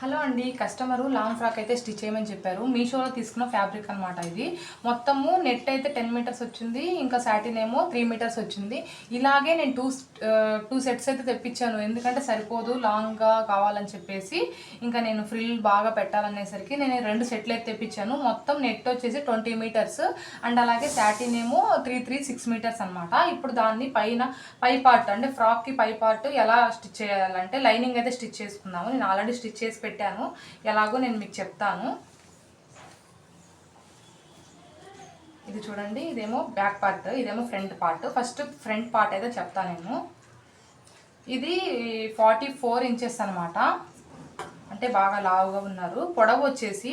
Hello అండి customer long frock అయితే stitch చేయమని చెప్పారు. మీషోలో తీసుకున్న ఫ్యాబ్రిక్ అనమాట ఇది. మొత్తము నెట్ అయితే టెన్ మీటర్స్ వచ్చింది ఇంకా సాటిన్ ఏమో త్రీ మీటర్స్ వచ్చింది. ఇలాగే నేను టూ టూ సెట్స్ అయితే తెప్పించాను. ఎందుకంటే సరిపోదు లాంగ్గా కావాలని చెప్పేసి ఇంకా నేను ఫ్రిల్ బాగా పెట్టాలనేసరికి నేను రెండు సెట్లు అయితే తెప్పించాను. మొత్తం నెట్ వచ్చేసి ట్వంటీ మీటర్స్ అండ్ అలాగే సాటిన్ ఏమో త్రీ త్రీ సిక్స్ మీటర్స్ అనమాట ఇప్పుడు దాన్ని పైన పై పార్ట్ అంటే ఫ్రాక్కి పై పార్ట్ ఎలా స్టిచ్ చేయాలంటే లైనింగ్ అయితే స్టిచ్ చేసుకున్నాము నేను ఆల్రెడీ స్టిచ్ చేసి పెట్టాను. ఎలాగో నేను మీకు చెప్తాను. ఇది చూడండి ఇదేమో బ్యాక్ పార్ట్ ఇదేమో front part. First front part అయితే చెప్తాను నేను. ఇది ఫార్టీ ఫోర్ ఇంచెస్ అనమాట అంటే బాగా లావుగా ఉన్నారు. పొడవు వచ్చేసి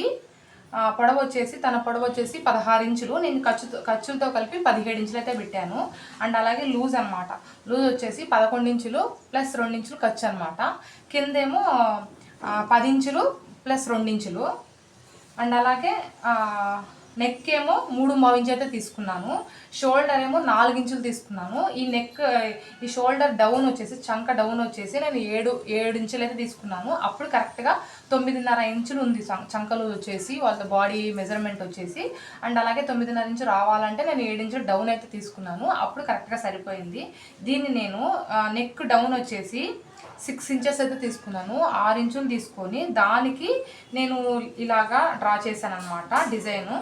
పొడవు వచ్చేసి తన పొడవు వచ్చేసి పదహారు ఇంచులు. నేను ఖర్చుతో ఖర్చులతో కలిపి పదిహేడు ఇంచులు అయితే పెట్టాను. అండ్ అలాగే లూజ్ అనమాట లూజ్ వచ్చేసి పదకొండు ఇంచులు ప్లస్ రెండు ఇంచులు ఖర్చు అనమాట కిందేమో పది ఇంచులు ప్లస్ రెండు ఇంచులు అండ్ అలాగే నెక్ ఏమో మూడు మూడు ఇంచు అయితే తీసుకున్నాను. షోల్డర్ ఏమో నాలుగు ఇంచులు తీసుకున్నాను. ఈ నెక్ ఈ షోల్డర్ డౌన్ వచ్చేసి చంక డౌన్ వచ్చేసి నేను ఏడు ఏడు ఇంచులు అయితే తీసుకున్నాను. అప్పుడు కరెక్ట్గా తొమ్మిదిన్నర ఇంచులు ఉంది చం- చంకలు వచ్చేసి వాళ్ళ బాడీ మెజర్మెంట్ వచ్చేసి. అండ్ అలాగే తొమ్మిదిన్నర ఇంచు రావాలంటే నేను ఏడు డౌన్ అయితే తీసుకున్నాను. అప్పుడు కరెక్ట్గా సరిపోయింది. దీన్ని నేను నెక్ డౌన్ వచ్చేసి సిక్స్ ఇంచెస్ అయితే తీసుకున్నాను. ఆరు ఇంచులు తీసుకొని దానికి నేను ఇలాగా డ్రా చేశాను అనమాట డిజైను.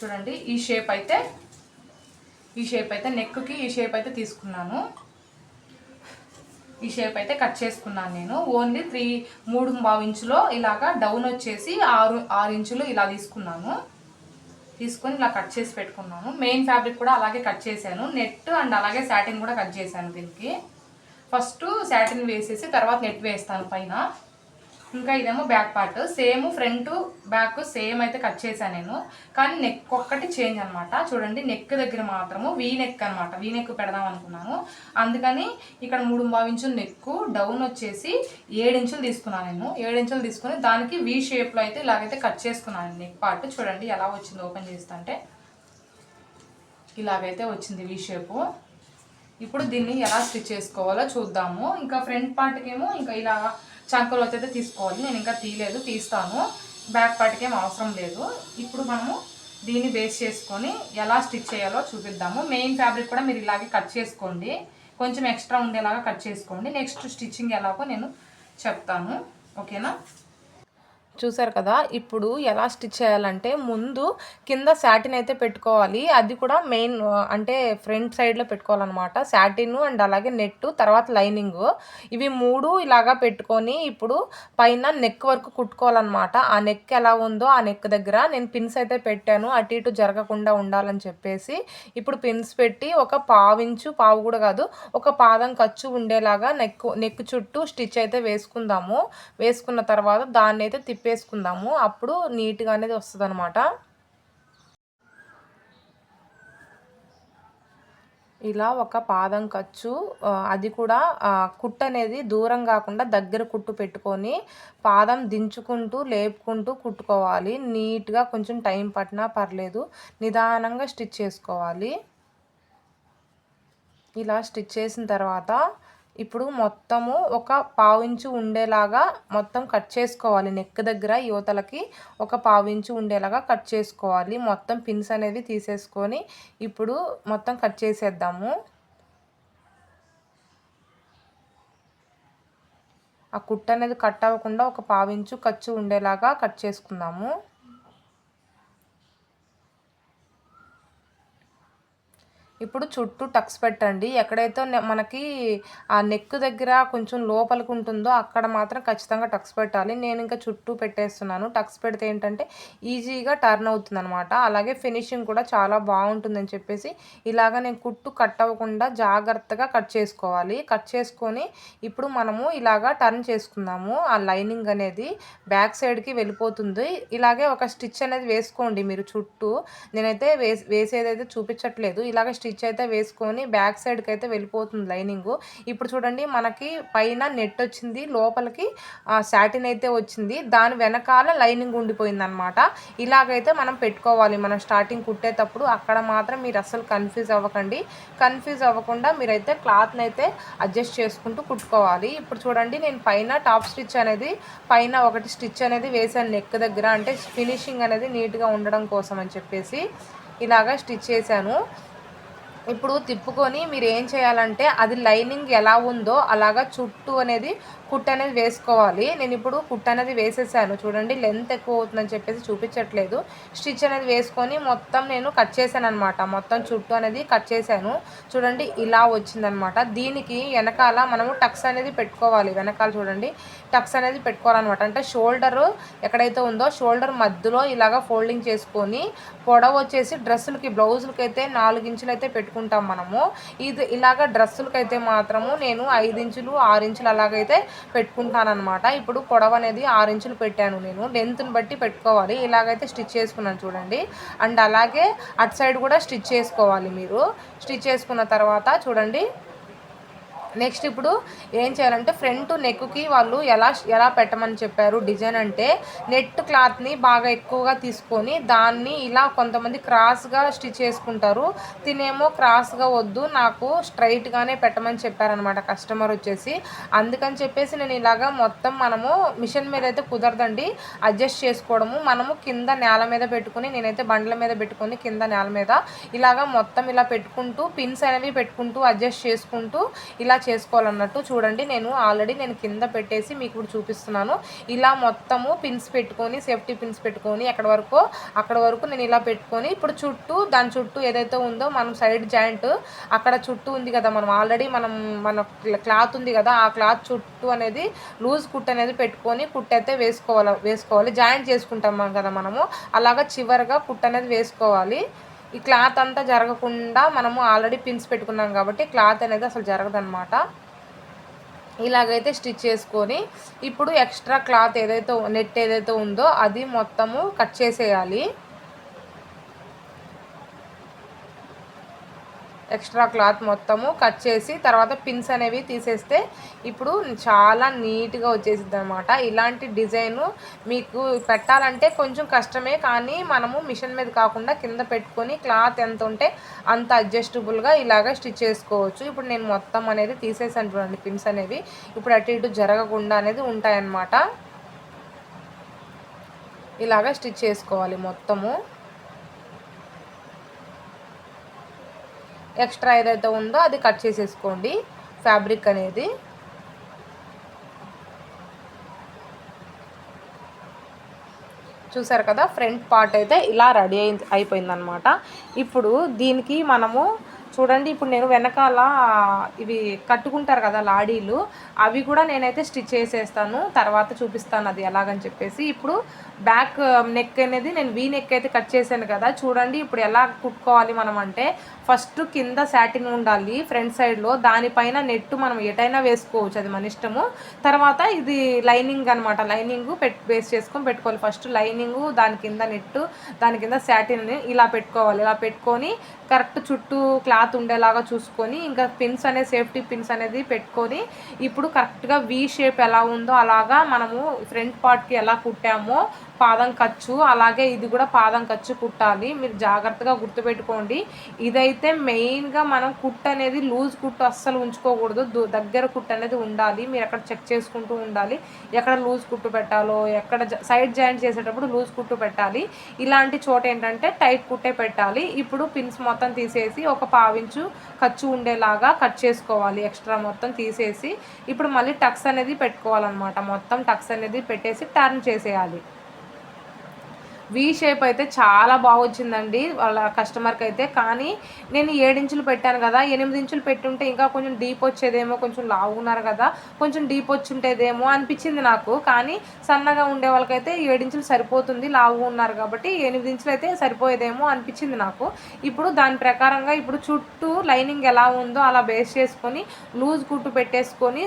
చూడండి ఈ షేప్ అయితే ఈ షేప్ అయితే నెక్కి ఈ షేప్ అయితే తీసుకున్నాను. ఈ షేప్ అయితే కట్ చేసుకున్నాను నేను. ఓన్లీ త్రీ మూడు బావు ఇంచులో ఇలాగా డౌన్ వచ్చేసి ఆరు ఆరు ఇంచులు ఇలా తీసుకున్నాను. తీసుకొని ఇలా కట్ చేసి పెట్టుకున్నాను. మెయిన్ ఫ్యాబ్రిక్ కూడా అలాగే కట్ చేశాను. నెట్ అండ్ అలాగే శాటిన్ కూడా కట్ చేశాను దీనికి. ఫస్ట్ శాటిన్ వేసేసి తర్వాత నెట్ వేస్తాను పైన. ఇంకా ఇదేమో back part same front back same అయితే కట్ చేశాను నేను. కానీ నెక్ ఒక్కటి చేంజ్ అనమాట చూడండి నెక్ దగ్గర మాత్రము వీ నెక్ అనమాట వీ నెక్ పెడదాం అనుకున్నాను. అందుకని ఇక్కడ మూడు ఇంచులు నెక్ డౌన్ వచ్చేసి ఏడించులు తీసుకున్నాను నేను. ఏడించులు తీసుకుని దానికి వీ షేప్లో అయితే ఇలాగైతే కట్ చేసుకున్నాను నెక్ పార్ట్ చూడండి ఎలా వచ్చింది ఓపెన్ చేస్తుంటే ఇలాగైతే వచ్చింది వీ షేపు ఇప్పుడు దీన్ని ఎలా స్టిచ్ చేసుకోవాలో చూద్దాము. ఇంకా ఫ్రంట్ పార్ట్కేమో ఇంకా ఇలా చంకలు అయితే తీసుకోవాలి. నేను ఇంకా తీయలేదు తీస్తాను. బ్యాక్ పార్ట్కేం అవసరం లేదు. ఇప్పుడు మనము దీన్ని బేస్ చేసుకొని ఎలా స్టిచ్ చేయాలో చూపిద్దాము. మెయిన్ ఫ్యాబ్రిక్ కూడా మీరు ఇలాగే కట్ చేసుకోండి. కొంచెం ఎక్స్ట్రా ఉండేలాగా కట్ చేసుకోండి. నెక్స్ట్ స్టిచ్చింగ్ ఎలాగో నేను చెప్తాను. ఓకేనా? చూసారు కదా ఇప్పుడు ఎలా స్టిచ్ చేయాలంటే ముందు కింద సాటిన్ అయితే పెట్టుకోవాలి. అది కూడా మెయిన్ అంటే ఫ్రంట్ సైడ్లో పెట్టుకోవాలన్నమాట. శాటిన్ అండ్ అలాగే నెట్ తర్వాత లైనింగ్. ఇవి మూడు ఇలాగా పెట్టుకొని ఇప్పుడు పైన నెక్ వరకు కుట్టుకోవాలన్నమాట. ఆ నెక్ ఎలా ఉందో ఆ నెక్ దగ్గర నేను పిన్స్ అయితే పెట్టాను. అటు ఇటు జరగకుండా ఉండాలని చెప్పేసి ఇప్పుడు పిన్స్ పెట్టి ఒక పావించు పావు కూడా కాదు ఒక పాదం ఖర్చు ఉండేలాగా నెక్ నెక్ చుట్టూ స్టిచ్ అయితే వేసుకుందాము. వేసుకున్న తర్వాత దాన్ని అయితే తిప్పేసుకుందాము అప్పుడు నీట్గా అనేది వస్తుంది అనమాట ఇలా ఒక పాదం ఖర్చు అది కూడా కుట్టు అనేది దూరం కాకుండా దగ్గర కుట్టు పెట్టుకొని పాదం దించుకుంటూ లేపుకుంటూ కుట్టుకోవాలి. నీట్గా కొంచెం టైం పట్టినా పర్లేదు. నిదానంగా స్టిచ్ చేసుకోవాలి. ఇలా స్టిచ్ చేసిన తర్వాత ఇప్పుడు మొత్తము ఒక పావించు ఉండేలాగా మొత్తం కట్ చేసుకోవాలి. నెక్ దగ్గర యువతలకి ఒక పావించు ఉండేలాగా కట్ చేసుకోవాలి. మొత్తం పిన్స్ అనేది తీసేసుకొని ఇప్పుడు మొత్తం కట్ చేసేద్దాము. ఆ కుట్ట అనేది కట్ అవ్వకుండా ఒక పావించు ఖర్చు ఉండేలాగా కట్ చేసుకుందాము. ఇప్పుడు చుట్టూ టక్స్ పెట్టండి. ఎక్కడైతే మనకి ఆ నెక్ దగ్గర కొంచెం లోపలికి ఉంటుందో అక్కడ మాత్రం ఖచ్చితంగా టక్స్ పెట్టాలి. నేను ఇంకా చుట్టూ పెట్టేస్తున్నాను. టక్స్ పెడితే ఏంటంటే ఈజీగా టర్న్ అవుతుంది అనమాట అలాగే ఫినిషింగ్ కూడా చాలా బాగుంటుందని చెప్పేసి ఇలాగ నేను కుట్టు కట్ అవ్వకుండా జాగ్రత్తగా కట్ చేసుకోవాలి. కట్ చేసుకొని ఇప్పుడు మనము ఇలాగా టర్న్ చేసుకుందాము. ఆ లైనింగ్ అనేది బ్యాక్ సైడ్కి వెళ్ళిపోతుంది. ఇలాగే ఒక స్టిచ్ అనేది వేసుకోండి మీరు చుట్టూ. నేనైతే వేస్ వేసేదైతే చూపించట్లేదు. ఇలాగ స్టిచ్ స్టిచ్ అయితే వేసుకొని బ్యాక్ సైడ్కి అయితే వెళ్ళిపోతుంది లైనింగ్. ఇప్పుడు చూడండి మనకి పైన నెట్ వచ్చింది లోపలికి సాటిన్ అయితే వచ్చింది. దాని వెనకాల లైనింగ్ ఉండిపోయింది అనమాట ఇలాగైతే మనం పెట్టుకోవాలి. మనం స్టార్టింగ్ కుట్టేటప్పుడు అక్కడ మాత్రం మీరు అస్సలు కన్ఫ్యూజ్ అవ్వకండి. కన్ఫ్యూజ్ అవ్వకుండా మీరైతే క్లాత్ని అయితే అడ్జస్ట్ చేసుకుంటూ కుట్టుకోవాలి. ఇప్పుడు చూడండి నేను పైన టాప్ స్టిచ్ అనేది పైన ఒకటి స్టిచ్ అనేది వేసాను నెక్ దగ్గర. అంటే ఫినిషింగ్ అనేది నీట్గా ఉండడం కోసం అని చెప్పేసి ఇలాగా స్టిచ్ చేశాను. ఇప్పుడు తిప్పుకొని మీరు ఏం చేయాలంటే అది లైనింగ్ ఎలా ఉందో అలాగా చుట్టూ అనేది కుట్ అనేది వేసుకోవాలి. నేను ఇప్పుడు కుట్ అనేది వేసేసాను. చూడండి లెంత్ ఎక్కువ అవుతుందని చెప్పేసి చూపించట్లేదు. స్టిచ్ అనేది వేసుకొని మొత్తం నేను కట్ చేశాను అనమాట మొత్తం చుట్టూ అనేది కట్ చేశాను. చూడండి ఇలా వచ్చిందనమాట దీనికి వెనకాల మనము టక్స్ అనేది పెట్టుకోవాలి. వెనకాల చూడండి టక్స్ అనేది పెట్టుకోవాలన్నమాట. అంటే షోల్డర్ ఎక్కడైతే ఉందో షోల్డర్ మధ్యలో ఇలాగ ఫోల్డింగ్ చేసుకొని పొడవ వచ్చేసి డ్రెస్సులకి బ్లౌజులకి అయితే నాలుగు ఇంచులు అయితే పెట్టుకుంటాం మనము. ఇది ఇలాగ డ్రెస్సులకి అయితే మాత్రము నేను ఐదు ఇంచులు ఆరు ఇంచులు అలాగైతే పెట్టుకుంటానమాట ఇప్పుడు పొడవు అనేది ఆరు ఇంచులు పెట్టాను నేను. లెంత్ని బట్టి పెట్టుకోవాలి. ఇలాగైతే స్టిచ్ చేసుకున్నాను చూడండి. అండ్ అలాగే అటు సైడ్ కూడా స్టిచ్ చేసుకోవాలి మీరు. స్టిచ్ చేసుకున్న తర్వాత చూడండి. నెక్స్ట్ ఇప్పుడు ఏం చేయాలంటే ఫ్రంట్ నెక్కి వాళ్ళు ఎలా ఎలా పెట్టమని చెప్పారు డిజైన్ అంటే నెట్ క్లాత్ని బాగా ఎక్కువగా తీసుకొని దాన్ని ఇలా కొంతమంది క్రాస్గా స్టిచ్ చేసుకుంటారు. తినేమో క్రాస్గా వద్దు నాకు స్ట్రైట్గానే పెట్టమని చెప్పారనమాట కస్టమర్ వచ్చేసి. అందుకని చెప్పేసి నేను ఇలాగా మొత్తం మనము మిషన్ మీద అయితే కుదరదండి. అడ్జస్ట్ చేసుకోవడము. మనము కింద నేల మీద పెట్టుకుని నేనైతే బండ్ల మీద పెట్టుకొని కింద నేల మీద ఇలాగా మొత్తం ఇలా పెట్టుకుంటూ పిన్స్ అనేవి పెట్టుకుంటూ అడ్జస్ట్ చేసుకుంటూ ఇలా చేసుకోవాలన్నట్టు చూడండి. నేను ఆల్రెడీ నేను కింద పెట్టేసి మీకు ఇప్పుడు చూపిస్తున్నాను. ఇలా మొత్తము పిన్స్ పెట్టుకొని సేఫ్టీ పిన్స్ పెట్టుకొని ఎక్కడ వరకు అక్కడ వరకు నేను ఇలా పెట్టుకొని ఇప్పుడు చుట్టూ దాని చుట్టూ ఏదైతే ఉందో మనం సైడ్ జాయింట్ అక్కడ చుట్టూ ఉంది కదా మనం. ఆల్రెడీ మనం మన క్లాత్ ఉంది కదా ఆ క్లాత్ చుట్టూ అనేది లూజ్ కుట్ అనేది పెట్టుకొని కుట్ అయితే వేసుకోవాలి వేసుకోవాలి. జాయింట్ చేసుకుంటాం కదా మనము. అలాగా చివరిగా కుట్ అనేది వేసుకోవాలి. ఈ క్లాత్ అంతా జరగకుండా మనము ఆల్రెడీ పిన్స్ పెట్టుకున్నాం కాబట్టి క్లాత్ అనేది అసలు జరగదనమాట ఇలాగైతే స్టిచ్ చేసుకొని ఇప్పుడు ఎక్స్ట్రా క్లాత్ ఏదైతే నెట్ ఏదైతే ఉందో అది మొత్తము కట్ చేసేయాలి. ఎక్స్ట్రా క్లాత్ మొత్తము కట్ చేసి తర్వాత పిన్స్ అనేవి తీసేస్తే ఇప్పుడు చాలా నీట్గా వచ్చేసింది అనమాట ఇలాంటి డిజైను మీకు పెట్టాలంటే కొంచెం కష్టమే కానీ మనము మిషన్ మీద కాకుండా కింద పెట్టుకొని క్లాత్ ఎంత ఉంటే అంత అడ్జస్టబుల్గా ఇలాగ స్టిచ్ చేసుకోవచ్చు. ఇప్పుడు నేను మొత్తం అనేది తీసేసాను చూడండి పిన్స్ అనేవి. ఇప్పుడు అటు ఇటు జరగకుండా అనేది ఉంటాయన్నమాట. ఇలాగ స్టిచ్ చేసుకోవాలి మొత్తము. ఎక్స్ట్రా ఏదైతే ఉందో అది కట్ చేసేసుకోండి ఫ్యాబ్రిక్ అనేది. చూసారు కదా ఫ్రంట్ పార్ట్ అయితే ఇలా రెడీ అయి అయిపోయిందనమాట ఇప్పుడు దీనికి మనము చూడండి ఇప్పుడు నేను వెనకాల ఇవి కట్టుకుంటారు కదా లాడీలు అవి కూడా నేనైతే స్టిచ్ చేసేస్తాను తర్వాత చూపిస్తాను అది ఎలాగని చెప్పేసి. ఇప్పుడు బ్యాక్ um, నెక్ అనేది నేను వీ నెక్ అయితే కట్ చేశాను కదా చూడండి ఇప్పుడు ఎలా కుట్టుకోవాలి మనం అంటే ఫస్ట్ కింద శాటిన్ ఉండాలి ఫ్రంట్ సైడ్లో దానిపైన నెట్ మనం ఎటైనా వేసుకోవచ్చు అది మన ఇష్టము. తర్వాత ఇది లైనింగ్ అనమాట లైనింగ్ పెట్ బేస్ చేసుకొని పెట్టుకోవాలి. ఫస్ట్ లైనింగ్ దాని కింద నెట్ దాని కింద శాటిన్ ఇలా పెట్టుకోవాలి. ఇలా పెట్టుకొని కరెక్ట్ చుట్టూ క్లాత్ ఉండేలాగా చూసుకొని ఇంకా పిన్స్ అనే సేఫ్టీ పిన్స్ అనేది పెట్టుకొని ఇప్పుడు కరెక్ట్గా వీ షేప్ ఎలా ఉందో అలాగా మనము ఫ్రంట్ పార్ట్కి ఎలా కుట్టామో పాదం ఖర్చు అలాగే ఇది కూడా పాదం ఖర్చు కుట్టాలి. మీరు జాగ్రత్తగా గుర్తుపెట్టుకోండి. ఇదైతే మెయిన్గా మనం కుట్ అనేది లూజ్ కుట్టు అస్సలు ఉంచుకోకూడదు. దగ్గర కుట్టు అనేది ఉండాలి. మీరు ఎక్కడ చెక్ చేసుకుంటూ ఉండాలి. ఎక్కడ లూజ్ కుట్టు పెట్టాలో ఎక్కడ సైడ్ జాయింట్ చేసేటప్పుడు లూజ్ కుట్టు పెట్టాలి. ఇలాంటి చోట ఏంటంటే టైట్ కుట్టే పెట్టాలి. ఇప్పుడు పిన్స్ మొత్తం తీసేసి ఒక పావించు ఖర్చు ఉండేలాగా కట్ చేసుకోవాలి. ఎక్స్ట్రా మొత్తం తీసేసి ఇప్పుడు మళ్ళీ టక్స్ అనేది పెట్టుకోవాలన్నమాట. మొత్తం టక్స్ అనేది పెట్టేసి టర్న్ చేసేయాలి. వీ షేప్ అయితే చాలా బాగొచ్చిందండి వాళ్ళ కస్టమర్కి అయితే. కానీ నేను ఏడించులు పెట్టాను కదా ఎనిమిది ఇంచులు పెట్టుంటే ఇంకా కొంచెం డీప్ వచ్చేదేమో కొంచెం లావు ఉన్నారు కదా కొంచెం డీప్ వచ్చుంటేదేమో అనిపించింది నాకు. కానీ సన్నగా ఉండే వాళ్ళకైతే ఏడించులు సరిపోతుంది లావుగా ఉన్నారు కాబట్టి ఎనిమిది ఇంచులు అయితే సరిపోయేదేమో అనిపించింది నాకు. ఇప్పుడు దాని ప్రకారంగా ఇప్పుడు చుట్టూ లైనింగ్ ఎలా ఉందో అలా బేస్ చేసుకొని లూజ్ కుట్టు పెట్టేసుకొని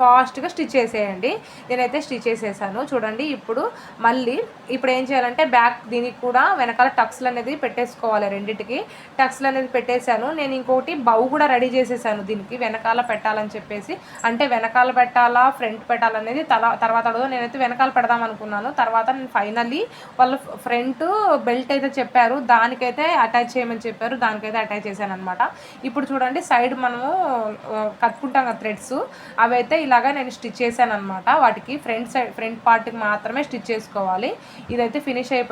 ఫాస్ట్గా స్టిచ్ చేసేయండి. నేనైతే స్టిచ్ చేసేసాను. చూడండి ఇప్పుడు మళ్ళీ ఇప్పుడు ఏం చేయాలంటే బ్యాక్ దీనికి కూడా వెనకాల టక్స్లు అనేది పెట్టేసుకోవాలి రెండింటికి. టక్స్లు అనేది పెట్టేశాను. నేను ఇంకోటి బౌ కూడా రెడీ చేసేసాను దీనికి. వెనకాల పెట్టాలని చెప్పేసి. అంటే వెనకాల పెట్టాలా ఫ్రంట్ పెట్టాలనేది తల తర్వాత అడుగు నేనైతే వెనకాల పెడదాం అనుకున్నాను. తర్వాత నేను ఫైనల్లీ వాళ్ళు ఫ్రంట్ బెల్ట్ అయితే చెప్పారు. దానికైతే అటాచ్ చేయమని చెప్పారు. దానికైతే అటాచ్ చేశాను అనమాట ఇప్పుడు చూడండి సైడ్ మనము కట్టుకుంటాం కదా థ్రెడ్స్ అవి అయితే ఇలాగా నేను స్టిచ్ చేశాను అనమాట వాటికి ఫ్రంట్ సైడ్ ఫ్రంట్ పార్ట్కి మాత్రమే స్టిచ్ చేసుకోవాలి. ఇదైతే ఫినిష్ అయిపోయింది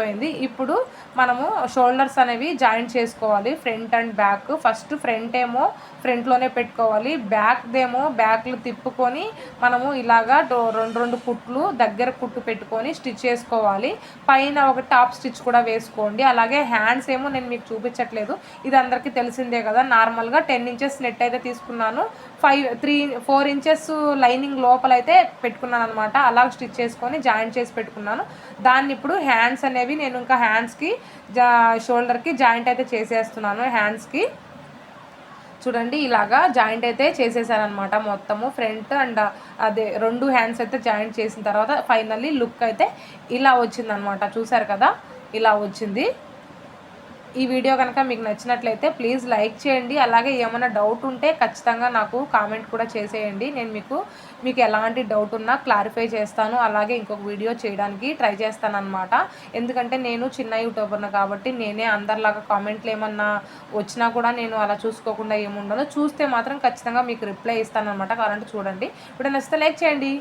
ఇప్పుడు మనము షోల్డర్స్ అనేవి జాయింట్ చేసుకోవాలి. Front and back. First front ఏమో ఫ్రంట్లోనే పెట్టుకోవాలి. బ్యాక్దేమో బ్యాక్లు తిప్పుకొని మనము ఇలాగా డో- రెండు రెండు కుట్లు దగ్గర కుట్టు పెట్టుకొని స్టిచ్ చేసుకోవాలి. పైన ఒక టాప్ స్టిచ్ కూడా వేసుకోండి. అలాగే హ్యాండ్స్ ఏమో నేను మీకు చూపించట్లేదు. ఇది అందరికీ తెలిసిందే కదా. నార్మల్గా టెన్ ఇంచెస్ నెట్ అయితే తీసుకున్నాను. Five three four inches lining లోపల అయితే పెట్టుకున్నాను అనమాట అలా స్టిచ్ చేసుకొని జాయింట్ చేసి పెట్టుకున్నాను. దాన్ని ఇప్పుడు హ్యాండ్స్ అనేవి నేను ఇంకా హ్యాండ్స్కి జా షోల్డర్కి జాయింట్ అయితే చేసేస్తున్నాను. హ్యాండ్స్కి చూడండి ఇలాగా జాయింట్ అయితే చేసేసాను మొత్తము. ఫ్రంట్ అండ్ uh, అదే రెండు హ్యాండ్స్ అయితే జాయింట్ చేసిన తర్వాత ఫైనల్లీ లుక్ అయితే ఇలా వచ్చిందనమాట చూసారు కదా? ఇలా వచ్చింది. ఈ వీడియో కనుక మీకు నచ్చినట్లయితే ప్లీజ్ లైక్ చేయండి. అలాగే ఏమైనా డౌట్ ఉంటే ఖచ్చితంగా నాకు కామెంట్ కూడా చేసేయండి. నేను మీకు మీకు ఎలాంటి డౌట్ ఉన్నా క్లారిఫై చేస్తాను. అలాగే ఇంకొక వీడియో చేయడానికి ట్రై చేస్తాను అనమాట ఎందుకంటే నేను చిన్న యూట్యూబర్ను కాబట్టి నేనే అందరిలాగా కామెంట్లు ఏమన్నా వచ్చినా కూడా నేను అలా చూసుకోకుండా ఏముండదు. చూస్తే మాత్రం ఖచ్చితంగా మీకు రిప్లై ఇస్తాను అనమాట కావాలంటే చూడండి. ఇప్పుడు నచ్చితే లైక్ చేయండి.